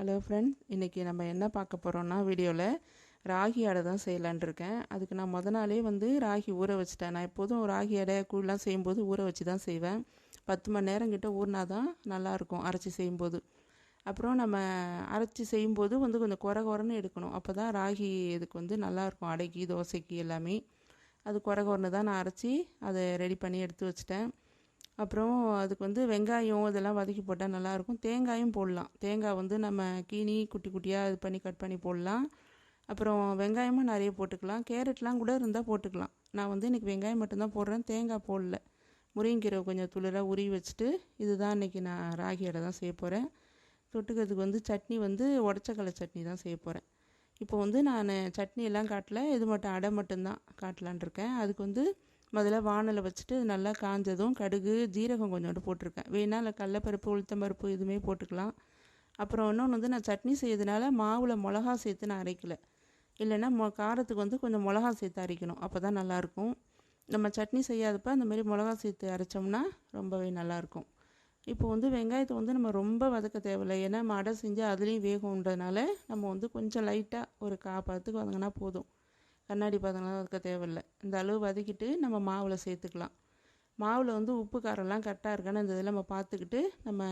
Hello friends இன்றைக்கி நம்ம என்ன பார்க்க போகிறோன்னா வீடியோவில் ராகி அடை தான் செய்யலான் இருக்கேன். அதுக்கு நான் முத நாளே வந்து ராகி ஊற வச்சுட்டேன். நான் எப்போதும் ராகி அடை கூழ்லாம் செய்யும்போது ஊற வச்சு தான் செய்வேன். பத்து மணி நேரம் கிட்ட ஊறினா தான் நல்லாயிருக்கும் அரைச்சி செய்யும்போது. அப்புறம் நம்ம அரைச்சி செய்யும்போது வந்து கொஞ்சம் குறை குறைன்னு எடுக்கணும். அப்போ தான் ராகி இதுக்கு வந்து நல்லாயிருக்கும் அடைக்கு தோசைக்கு எல்லாமே. அது குறை குறைன்னு தான் நான் அரைச்சி அதை ரெடி பண்ணி எடுத்து வச்சுட்டேன். அப்புறம் அதுக்கு வந்து வெங்காயம் இதெல்லாம் வதக்கி போட்டால் நல்லாயிருக்கும். தேங்காயும் போடலாம். தேங்காய் வந்து நம்ம கீனி குட்டி குட்டியாக இது பண்ணி கட் பண்ணி போடலாம். அப்புறம் வெங்காயமும் நிறைய போட்டுக்கலாம். கேரட்லாம் கூட இருந்தால் போட்டுக்கலாம். நான் வந்து இன்றைக்கி வெங்காயம் மட்டும்தான் போடுறேன். தேங்காய் போடல. முருங்கீரை கொஞ்சம் துளிராக உருவி வச்சுட்டு இதுதான் இன்றைக்கி நான் ராகி அடை தான் செய்ய போகிறேன் தொட்டுக்கிறதுக்கு வந்து சட்னி வந்து உடச்சக்கலை சட்னி தான் செய்ய போகிறேன் இப்போ வந்து நான் சட்னி எல்லாம் காட்டல. இது மட்டும் அடை மட்டும்தான் காட்டலான் இருக்கேன். அதுக்கு வந்து முதல்ல வானலை வச்சுட்டு நல்லா காஞ்சதும் கடுகு ஜீரகம் கொஞ்சோண்டு போட்டிருக்கேன். வேணால் இல்லை கடலப்பருப்பு உளுத்தம்பருப்பு இதுவுமே போட்டுக்கலாம். அப்புறம் இன்னொன்று வந்து நான் சட்னி செய்யறதுனால மாவில் மிளகா சேர்த்து நான் அரைக்கல. இல்லைன்னா மொ காரத்துக்கு வந்து கொஞ்சம் மிளகா சேர்த்து அரைக்கணும். அப்போ தான் நல்லாயிருக்கும். நம்ம சட்னி செய்யாதப்ப அந்த மாதிரி மிளகா சேர்த்து அரைச்சோம்னா ரொம்பவே நல்லாயிருக்கும். இப்போ வந்து வெங்காயத்தை வந்து நம்ம ரொம்ப வதக்க தேவையில்லை. ஏன்னா நம்ம அடை செஞ்சு அதுலேயும் வேகும்ன்றதுனால நம்ம வந்து கொஞ்சம் லைட்டாக ஒரு காப்பாத்துக்கு வதங்கினா போதும். கண்ணாடி பாத்திரம்லாம் இருக்க தேவையில்லை. இந்த அளவு வதக்கிட்டு நம்ம மாவில் சேர்த்துக்கலாம். மாவில் வந்து உப்பு காரம்லாம் கரெக்டாக இருக்கான்னு இந்த இதில் நம்ம பார்த்துக்கிட்டு நம்ம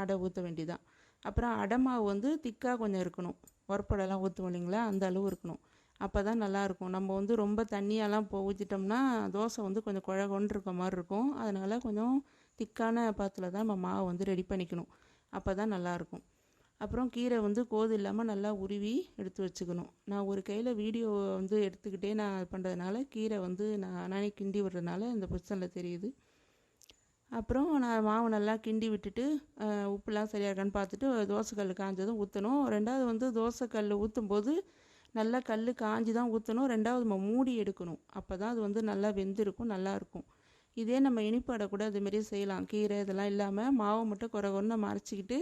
அடை ஊற்ற வேண்டியதான் அப்புறம் அடை மாவு வந்து திக்காக கொஞ்சம் இருக்கணும். உரப்படெல்லாம் ஊற்றுவோம் இல்லைங்களா? அந்த அளவு இருக்கணும். அப்போ தான் நல்லாயிருக்கும் நம்ம வந்து ரொம்ப தண்ணியெல்லாம் இப்போ ஊற்றிட்டோம்னா தோசை வந்து கொஞ்சம் குழகொண்டு இருக்க மாதிரி இருக்கும். அதனால் கொஞ்சம் திக்கான பாத்தில் தான் நம்ம மாவு வந்து ரெடி பண்ணிக்கணும். அப்போ தான் நல்லாயிருக்கும் அப்புறம் கீரை வந்து கோது இல்லாமல் நல்லா உருவி எடுத்து வச்சுக்கணும். நான் ஒரு கையில் வீடியோ வந்து எடுத்துக்கிட்டே நான் பண்ணுறதுனால கீரை வந்து நான் நானே கிண்டி விடுறதுனால இந்த பொசிஷனில் தெரியுது. அப்புறம் நான் மாவு நல்லா கிண்டி விட்டுட்டு உப்புலாம் சரியாக இருக்கான்னு பார்த்துட்டு தோசைக்கல் காஞ்சதும் ஊற்றணும் ரெண்டாவது வந்து தோசைக்கல் ஊற்றும் போது நல்லா கல் காஞ்சி தான் ஊற்றணும் ரெண்டாவது நம்ம மூடி எடுக்கணும். அப்போ தான் அது வந்து நல்லா வெந்திருக்கும் நல்லாயிருக்கும் இதே நம்ம இனிப்பு அடை கூட அதுமாரி செய்யலாம். கீரை இதெல்லாம் இல்லாமல் மாவை மட்டும் குறை குறைன்னு நம்ம அரைச்சிக்கிட்டு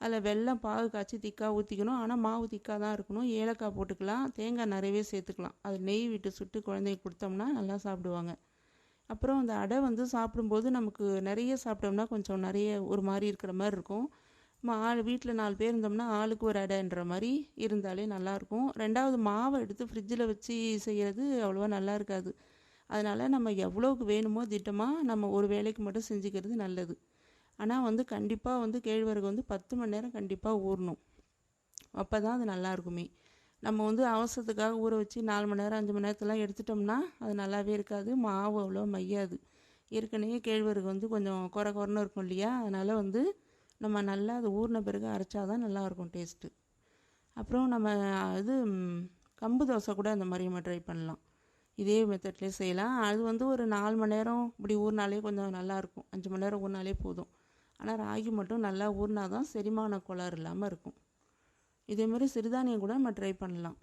அதில் வெள்ளம் பாகு காய்ச்சி திக்காக ஊற்றிக்கணும். ஆனால் மாவு திக்காக தான் இருக்கணும். ஏலக்காய் போட்டுக்கலாம். தேங்காய் நிறையவே சேர்த்துக்கலாம். அது நெய் விட்டு சுட்டு குழந்தைக்கு கொடுத்தோம்னா நல்லா சாப்பிடுவாங்க. அப்புறம் அந்த அடை வந்து சாப்பிடும்போது நமக்கு நிறைய சாப்பிட்டோம்னா கொஞ்சம் நிறைய ஒரு மாதிரி இருக்கிற மாதிரி இருக்கும். நம்ம ஆள் வீட்டில் நாலு பேர் இருந்தோம்னா ஆளுக்கு ஒரு அடைன்ற மாதிரி இருந்தாலே நல்லாயிருக்கும் ரெண்டாவது மாவை எடுத்து ஃப்ரிட்ஜில் வச்சு செய்கிறது அவ்வளோவா நல்லா இருக்காது. அதனால் நம்ம எவ்வளோக்கு வேணுமோ திட்டமாக நம்ம ஒரு வேலைக்கு மட்டும் செஞ்சுக்கிறது நல்லது. ஆனால் வந்து கண்டிப்பாக வந்து கேழ்வரகு வந்து பத்து மணி நேரம் கண்டிப்பாக ஊறணும். அப்போ தான் அது நல்லா இருக்குமே. நம்ம வந்து அவசரத்துக்காக ஊற வச்சு நாலு மணி நேரம் அஞ்சு மணி நேரத்துலாம் எடுத்துட்டோம்னா அது நல்லாவே இருக்காது. மாவு அவ்வளோ மையாது. ஏற்கனவே கேழ்வரகு வந்து கொஞ்சம் குறை குறைன்னு இருக்கும் இல்லையா? அதனால் வந்து நம்ம நல்லா அது ஊறின பிறகு அரைச்சா தான் நல்லாயிருக்கும் டேஸ்ட்டு அப்புறம் நம்ம இது கம்பு தோசை கூட அந்த மாதிரி நம்ம ட்ரை பண்ணலாம். இதே மெத்தட்லேயே செய்யலாம். அது வந்து ஒரு நாலு மணி நேரம் இப்படி ஊறினாலே கொஞ்சம் நல்லாயிருக்கும் அஞ்சு மணி நேரம் ஊறினாலே போதும். ஆனால் ராகி மட்டும் நல்லா ஊறினா தான் செரிமான கோளாறு இல்லாமல் இருக்கும். இதே மாதிரி சிறுதானியம் கூட நம்ம ட்ரை பண்ணலாம்.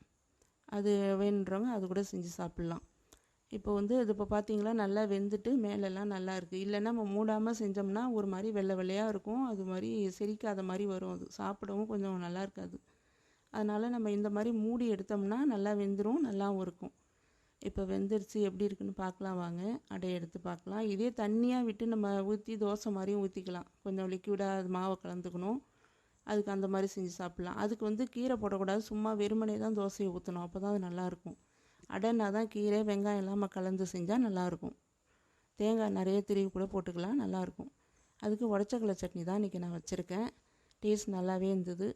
அது வேணுன்றவங்க அது கூட செஞ்சு சாப்பிட்லாம். இப்போ வந்து இது இப்போ பார்த்தீங்களா நல்லா வெந்துட்டு மேலெல்லாம் நல்லா இருக்குது இல்லைன்னா நம்ம மூடாமல் செஞ்சோம்னா ஒரு மாதிரி வெள்ளை வெள்ளையாக இருக்கும். அது மாதிரி செரிக்காத மாதிரி வரும். அது சாப்பிடவும் கொஞ்சம் நல்லா இருக்காது. அதனால் நம்ம இந்த மாதிரி மூடி எடுத்தோம்னா நல்லா வெந்துடும் நல்லாவும் இருக்கும். இப்போ வெந்துருச்சு எப்படி இருக்குன்னு பார்க்கலாம் வாங்க. அடையை எடுத்து பார்க்கலாம். இதே தண்ணியாக விட்டு நம்ம ஊற்றி தோசை மாதிரியும் ஊற்றிக்கலாம் கொஞ்சம் லிக்விடாக அது மாவை கலந்துக்கணும். அதுக்கு அந்த மாதிரி செஞ்சு சாப்பிட்லாம். அதுக்கு வந்து கீரை போடக்கூடாது. சும்மா வெறுமனே தான் தோசையை ஊற்றணும் அப்போ தான் அது நல்லாயிருக்கும் அடைனா தான் கீரை வெங்காயம் இல்லாமல் கலந்து செஞ்சால் நல்லாயிருக்கும் தேங்காய் நிறைய திருவி கூட போட்டுக்கலாம். நல்லாயிருக்கும் அதுக்கு உடச்சக்கலை சட்னி தான் இன்றைக்கி நான் வச்சுருக்கேன். டேஸ்ட் நல்லாவே இருந்தது.